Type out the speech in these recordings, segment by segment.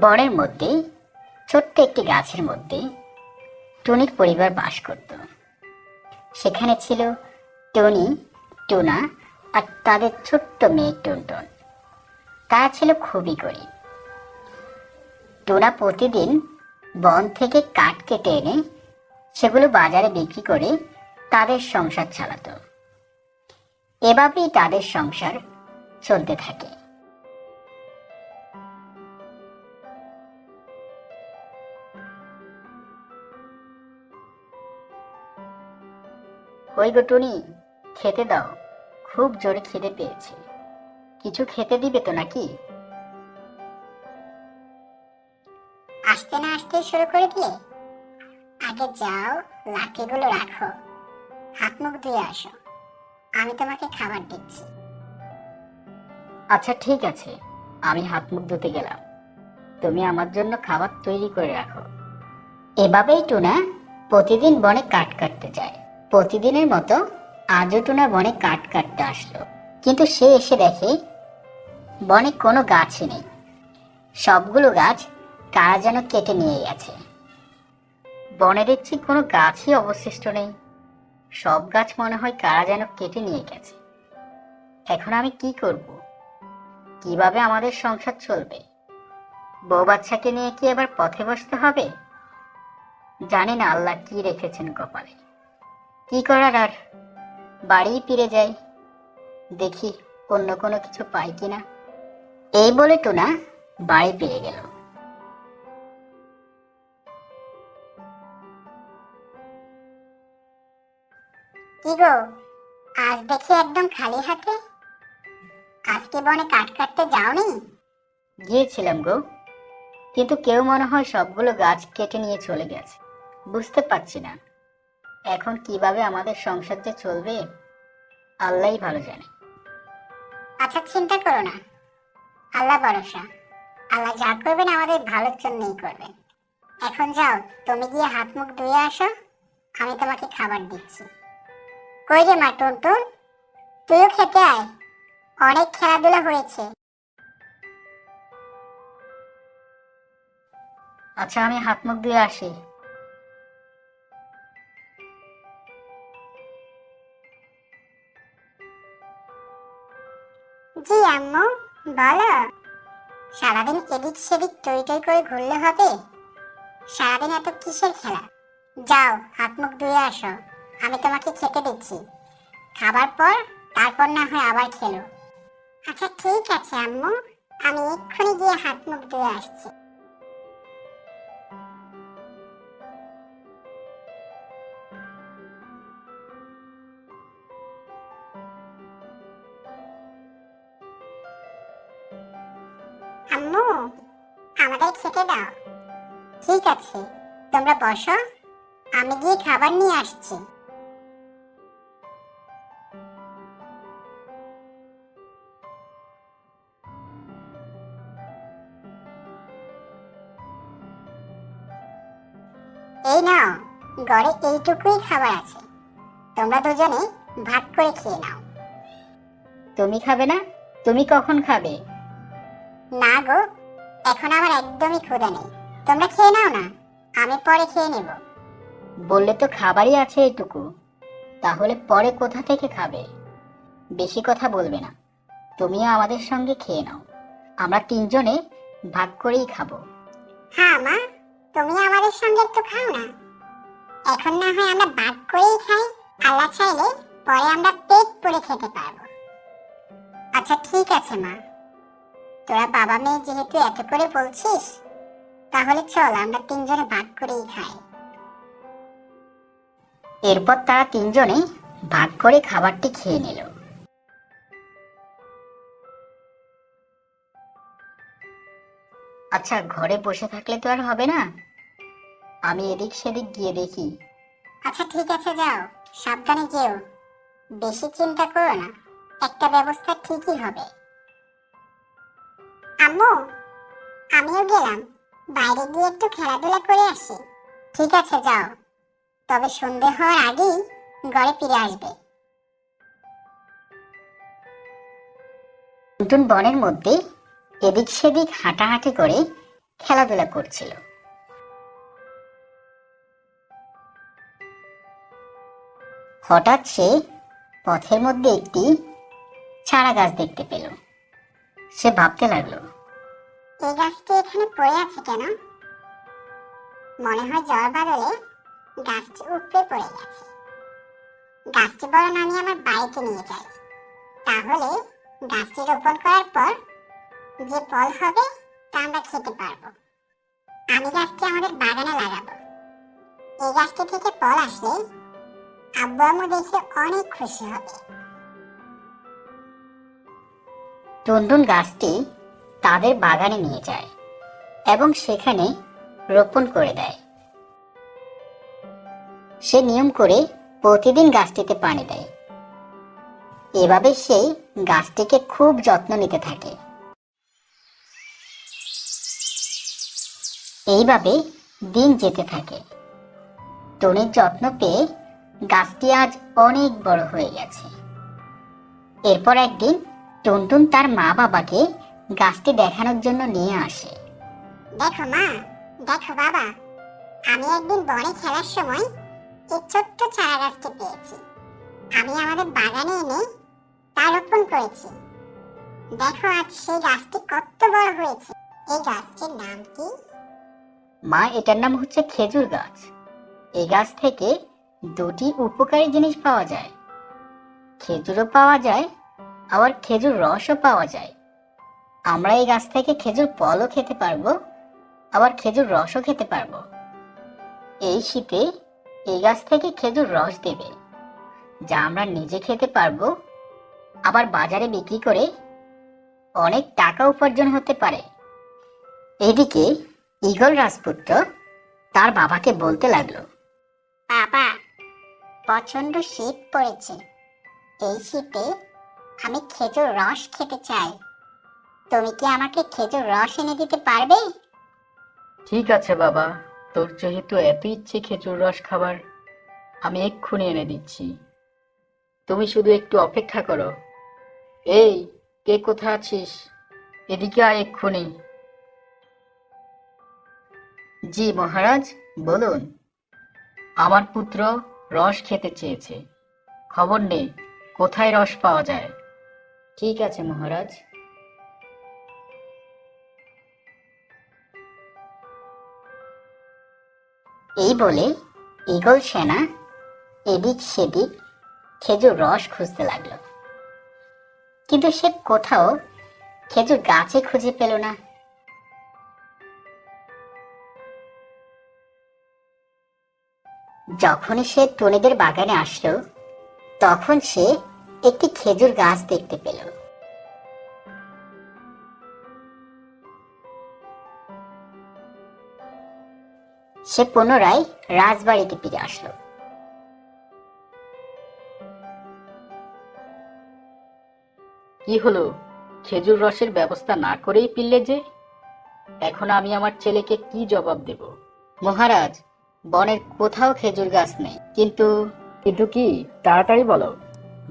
বনের মধ্যে, ছোট্ট একটি গাছের মধ্যে টুনির পরিবার বাস করত। সেখানে ছিল টনি, টুনা আর তাদের ছোট্ট মেয়ে টুনটুন। তারা ছিল খুবই গরিব। টুনা প্রতিদিন বন থেকে কাঠ কেটে এনে সেগুলো বাজারে বিক্রি করে তাদের সংসার চালাতো। এভাবেই তাদের সংসার চলতে থাকে। ওই গো টুনি খেতে দাও। খুব জোরে খিদে পেয়েছে। কিছু খেতে দিবে তো নাকি? আসতে না আসতে শুরু করে দিলে? আগে যাও লাঠিগুলো রাখো। হাত মুখ ধুয়ে আসো। আমি তোমাকে খাবার দিচ্ছি। আচ্ছা ঠিক আছে। আমি হাত মুখ ধুতে গেলাম। তুমি আমার জন্য খাবার তৈরি করে রাখো। এভাবেই টুনা প্রতিদিন বনে কাঠ কাটতে যায়। প্রতিদিনের মতো আজও টুনা বনে কাঠ কাটতে আসলো। কিন্তু সে এসে দেখে বনে কোনো গাছই নেই। সবগুলো গাছ কারা যেন কেটে নিয়ে গেছে। বনে দেখছি কোনো গাছই অবশিষ্ট নেই। সব গাছ মনে হয় কারা যেন কেটে নিয়ে গেছে। এখন আমি কি করব? কীভাবে আমাদের সংসার চলবে? বউ বাচ্চাকে নিয়ে কি এবার পথে বসতে হবে? জানি না আল্লাহ কি রেখেছেন কপালে। কি করার আর? বাড়ি ফিরে যাই। দেখি অন্য কোনো কিছু পাই কিনা। এই বলে টুনা বাড়ি ফিরে গেল। কি গো আজ দেখি একদম খালি হাতে? আজকে বনে কাঠ কাটতে যাওনি? গিয়েছিলাম গো কিন্তু কেউ মনে হয় সবগুলো গাছ কেটে নিয়ে চলে গেছে। বুঝতে পারছি না। এখন কীভাবে আমাদের সংসার যে চলবে আল্লাহই ভালো জানে। আচ্ছা চিন্তা করো না। আল্লাহ ভরসা। আল্লাহ যা করবেন আমাদের ভালোর জন্যই করবেন। এখন যাও তুমি গিয়ে হাত মুখ ধুয়ে আসো আমি তোমাকে খাবার দিচ্ছি। কই রে মা টুনটুন? তুইও খেতে আয়। অনেক খেলাধুলা হয়েছে। আচ্ছা আমি হাত মুখ দিয়ে আসি। জি আম্মু, বলো। সারাদিন এদিক সেদিক টই টই করে ঘুরলে হবে? সারাদিন এত কিসের খেলা? যাও, হাত মুখ ধুয়ে আসো। আমি তোমাকে খেতে দিচ্ছি। খাবার পর, তারপর না হয় আবার খেলো। আচ্ছা ঠিক আছে আম্মু। আমি এক্ষুনি গিয়ে হাত মুখ ধুয়ে আসছি। খেতে দাও ঠিক আছে তোমরা বসো আমি গিয়ে খাবার নিয়ে আসছি। এই নাও গড়ে এইটুকুই খাবার আছে। তোমরা দুজনে ভাগ করে খেয়ে নাও। তুমি খাবে না? তুমি কখন খাবে? না গো এখন আমার একদমই ক্ষুধা নেই। তোমরা খেয়ে নাও না আমি পরে খেয়ে নেব। বললে তো খাবারই আছে এটুকু তাহলে পরে কোথা থেকে খাবে? বেশি কথা বলবে না তুমিও আমাদের সঙ্গে খেয়ে নাও। আমরা তিনজনে ভাগ করেই খাব। হ্যাঁ মা তুমি আমাদের সঙ্গে একটু খাও না। এখন না হয় আমরা ভাগ করেই খাই আল্লাহ চাইলে পরে আমরা পেট পুরে খেতে পারব। আচ্ছা ঠিক আছে মা। তোরা বাবা মেয়ে যেহেতু এত করে বলছিস, তাহলে চল আমরা তিনজনে ভাগ করেই খাই। এরপর তারা তিনজনে ভাগ করে খাবারটি খেয়ে নিল। আচ্ছা ঘরে বসে থাকলে তো আর হবে না? আমি এদিক সেদিক গিয়ে দেখি। আচ্ছা ঠিক আছে, যাও। সাবধানে যেও। বেশি চিন্তা করো না। একটা ব্যবস্থা ঠিকই হবে। আম্মু, আমিও গেলাম। বাইরে গিয়ে একটু খেলাধুলা করে আসি। ঠিক আছে, যাও। তবে সন্ধে হওয়ার আগেই ঘরে ফিরে আসবে। নতুন বনের মধ্যে এদিক সেদিক হাঁটাহাঁটি করে খেলাধুলা করছিল। হঠাৎ সে পথের মধ্যে একটি ছাড়া গাছ দেখতে পেল। সে ভাবতে লাগল। এই গাছটি এখানে পড়ে আছে কেন? মনে হয় ঝড় বাদলে গাছটি উপড়ে পড়ে গেছে। গাছটি বরং আমি আমার বাড়িতে নিয়ে যাই। তাহলে গাছটি রোপণ করার পর যে ফল হবে তা আমরা খেতে পারব। আমি গাছটি আমাদের বাগানে লাগাবো। এই গাছটি থেকে ফল আসলে আব্বু আম্মু দেখে অনেক খুশি হবে। টুনটুন গাছটি তাদের বাগানে নিয়ে যায় এবং সেখানে রোপণ করে দেয়। সে নিয়ম করে প্রতিদিন গাছটিতে পানি দেয়। এভাবে সে গাছটিকে খুব যত্ন নিতে থাকে। এইভাবে দিন যেতে থাকে। টনির যত্ন পেয়ে গাছটি আজ অনেক বড় হয়ে গেছে। এরপর একদিন টুনটুন তার মা বাবাকে গাছটি দেখানোর জন্য নিয়ে আসে। দেখো মা দেখো বাবা আমি একদিন বনে খেলার সময় এই ছোট্ট চারা গাছটি পেয়েছি। আমি আমাদের বাগানে এনে তা রোপণ করেছি। দেখো আজ সেই গাছটি কত বড় হয়েছে। এই গাছটির নাম কি? মা এটার নাম হচ্ছে খেজুর গাছ। এই গাছ থেকে দুটি উপকারী জিনিস পাওয়া যায়। খেজুরও পাওয়া যায় আবার খেজুর রসও পাওয়া যায়। আমরা এই গাছ থেকে খেজুর ফলও খেতে পারব, আবার খেজুর রসও খেতে পারব। এই শীতে এই গাছ থেকে খেজুর রস দেবে, যা আমরা নিজে খেতে পারব, আবার বাজারে বিক্রি করে অনেক টাকা উপার্জন হতে পারে। এদিকে ঈগল রাজপুত্র তার বাবাকে বলতে লাগল, বাবা প্রচণ্ড শীত পড়েছে। এই শীতে আমি খেজুর রস খেতে চাই। তুমি কি আমাকে খেজুর রস এনে দিতে পারবে? ঠিক আছে বাবা, তোর যেহেতু এত ইচ্ছে খেজুর রস খাবার, আমি এক্ষুনি এনে দিচ্ছি। তুমি শুধু একটু অপেক্ষা করো। এই, কে কোথায় আছিস? এদিকে আয় এক্ষুনি। জি মহারাজ, বলুন। আমার পুত্র রস খেতে চেয়েছে। খবর নেই কোথায় রস পাওয়া যায়? ঠিক আছে, মহারাজ। এই বলে ঈগল সেনা এদিক সেদিক খেজুর রস খুঁজতে লাগল। কিন্তু সে কোথাও খেজুর গাছে খুঁজে পেল না। যখনই সে টনিদের বাগানে আসলো, তখন সে একটি খেজুর গাছ দেখতে পেল সে পুনরায় রাজবাড়িতে ফিরে আসলো। কি হলো? খেজুর রসের ব্যবস্থা না করেই পিললে যে? এখন আমি আমার ছেলেকে কি জবাব দেব? মহারাজ বনের কোথাও খেজুর গাছ নেই। কিন্তু কিন্তু কি? তাড়াতাড়ি বলো।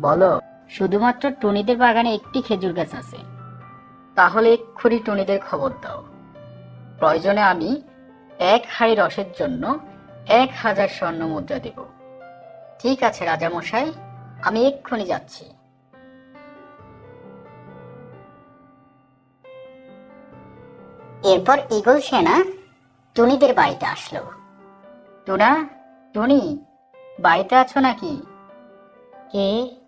বলো। শুধুমাত্র টনিদের বাগানে একটি খেজুর গাছ আছে। তাহলে এক্ষুনি টনিদের খবর দাও। প্রয়োজনে আমি এক হাড়ি রসের জন্য এক হাজার স্বর্ণ মুদ্রা দেব। ঠিক আছে রাজামশাই আমি এক্ষুনি যাচ্ছি। এরপর ঈগল সেনা টুনিদের বাড়িতে আসলো। টুনা টুনি বাড়িতে আছো নাকি? কে?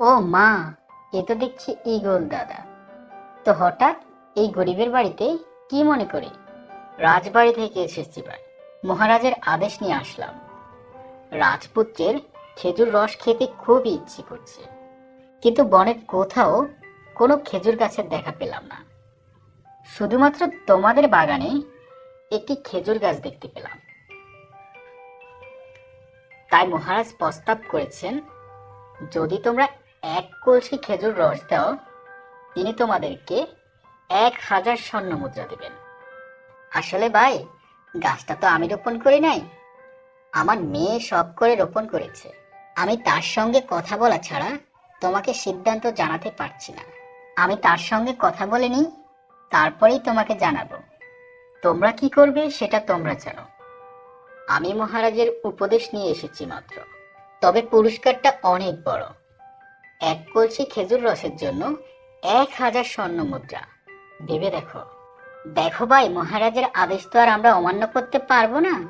ও মা, এ তো দেখছি ঈগল দাদা। তো হঠাৎ এই গরিবের বাড়িতে কি মনে করে? রাজবাড়ি থেকে এসেছি ভাই। মহারাজের আদেশ নিয়ে আসলাম। রাজপুত্রের খেজুর রস খেতে খুবই ইচ্ছে করছে। কিন্তু বনের কোথাও কোনো খেজুর গাছের দেখা পেলাম না। শুধুমাত্র তোমাদের বাগানে একটি খেজুর গাছ দেখতে পেলাম। তাই মহারাজ প্রস্তাব করেছেন, যদি তোমরা এক কলসি খেজুর রস দাও, তিনি তোমাদেরকে এক হাজার স্বর্ণ মুদ্রা দেবেন। আসলে ভাই, গাছটা তো আমি রোপণ করি নাই, আমার মেয়ে শখ করে রোপণ করেছে। আমি তার সঙ্গে কথা বলা ছাড়া তোমাকে সিদ্ধান্ত জানাতে পারছি না। আমি তার সঙ্গে কথা বলে নিই, তারপরেই তোমাকে জানাব। তোমরা কি করবে সেটা তোমরা জানো। আমি মহারাজের উপদেশ নিয়ে এসেছি মাত্র। তবে পুরস্কারটা অনেক বড়। এক কলসি খেজুর রসের জন্য এক হাজার স্বর্ণ মুদ্রা। ভেবে দেখো। দেখো ভাই, মহারাজের আদেশ তো আর আমরা অমান্য করতে পারব না।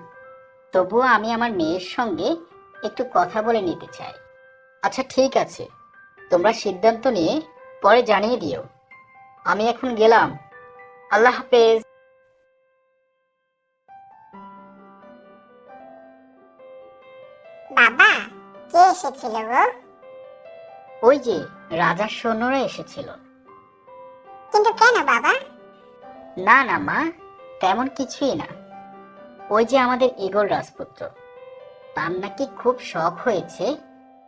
তবুও আমি আমার মেয়ের সঙ্গে একটু কথা বলে নিতে চাই। আচ্ছা ঠিক আছে। তোমরা সিদ্ধান্ত নিয়ে পরে জানিয়ে দিও। আমি এখন গেলাম। আল্লাহ হাফেজ। বাবা, কে এসেছিল গো? ওই যে রাজার সৈন্যরা এসেছিল। কিন্তু কেন বাবা? না না মা তেমন কিছুই না। ওই যে আমাদের ইগল রাজপুত্র। তার নাকি খুব শখ হয়েছে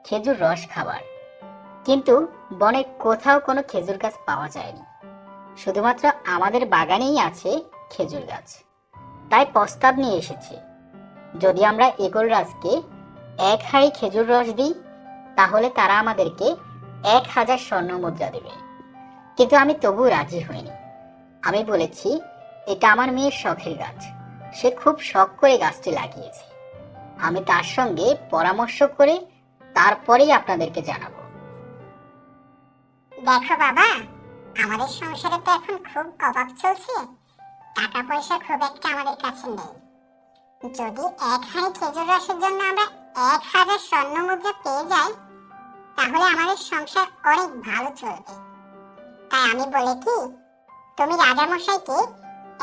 খেজুর রস খাবার। কিন্তু বনে কোথাও কোনো খেজুর গাছ পাওয়া যায়নি। শুধুমাত্র আমাদের বাগানেই আছে খেজুর গাছ। তাই প্রস্তাব নিয়ে এসেছে। যদি আমরা ইগল রাজকে এক হাড়ি খেজুর রস দিই তাহলে তারা আমাদেরকে এক হাজার স্বর্ণ মুদ্রা দেবে। কিন্তু আমি তবু রাজি হইনি। আমি বলেছি, এটা আমার মেয়ের শখের গাছ। সে খুব শখ করে গাছটি লাগিয়েছে। আমি তার সঙ্গে পরামর্শ করে তারপরেই আপনাদেরকে জানাব। দেখো বাবা, আমাদের সংসারে তো এখন খুব অভাব চলছে। টাকা পয়সা খুব একটা আমাদের কাছে নেই। যদি এক হাঁড়ি খেজুর রসের জন্য আমরা এক হাজার স্বর্ণ মুদ্রা পেয়ে যাই তাহলে আমাদের সংসার অনেক ভালো চলবে। তাই আমি বলে কি তুমি রাজামশাইকে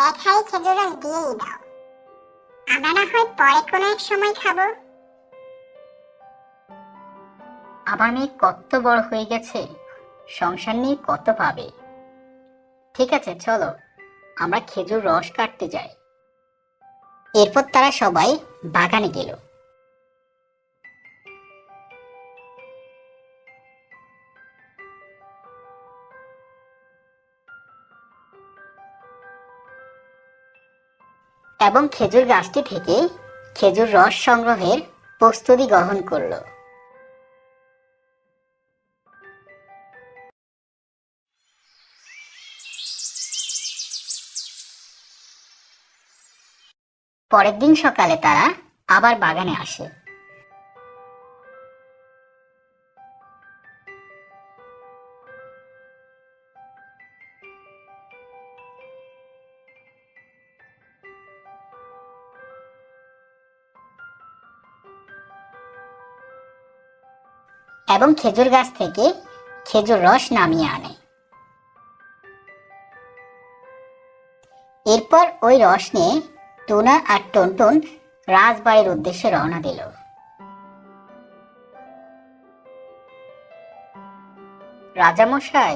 এক খেজুর রস দিয়েই দাও। আমরা না হয় পরে কোনো এক সময় খাব। আমার মেয়ে কত বড় হয়ে গেছে, সংসার নিয়ে কত পাবে ঠিক আছে, চলো, আমরা খেজুর রস কাটতে যাই। এরপর তারা সবাই বাগানে গেল। এবং খেজুর গাছটি থেকে খেজুর রস সংগ্রহের প্রস্তুতি গ্রহণ করল। পরের দিন সকালে তারা আবার বাগানে আসে। এবং খেজুর গাছ থেকে খেজুর রস নামিয়ে আনে। এরপর ওই রস নিয়ে টুনা আর টনটন রাজবাড়ির উদ্দেশ্যে রওনা দিল। রাজামশাই,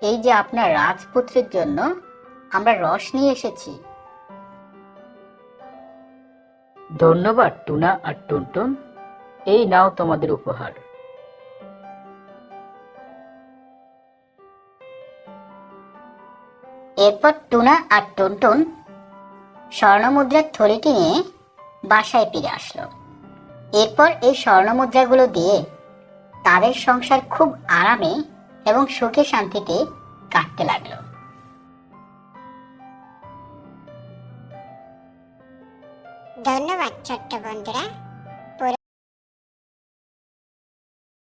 এই যে আপনার রাজপুত্রের জন্য আমরা রস নিয়ে এসেছি। ধন্যবাদ টুনা আর টুনটুন। এই নাও তোমাদের উপহার। এরপর টুনা আর টুনটুন স্বর্ণমুদ্রার থলিটি নিয়ে বাসায় ফিরে আসলো। এরপর এই স্বর্ণমুদ্রাগুলো দিয়ে তাদের সংসার খুব আরামে এবং সুখে শান্তিতে কাটতে লাগল। ধন্যবাদ ছোট্ট বন্ধুরা।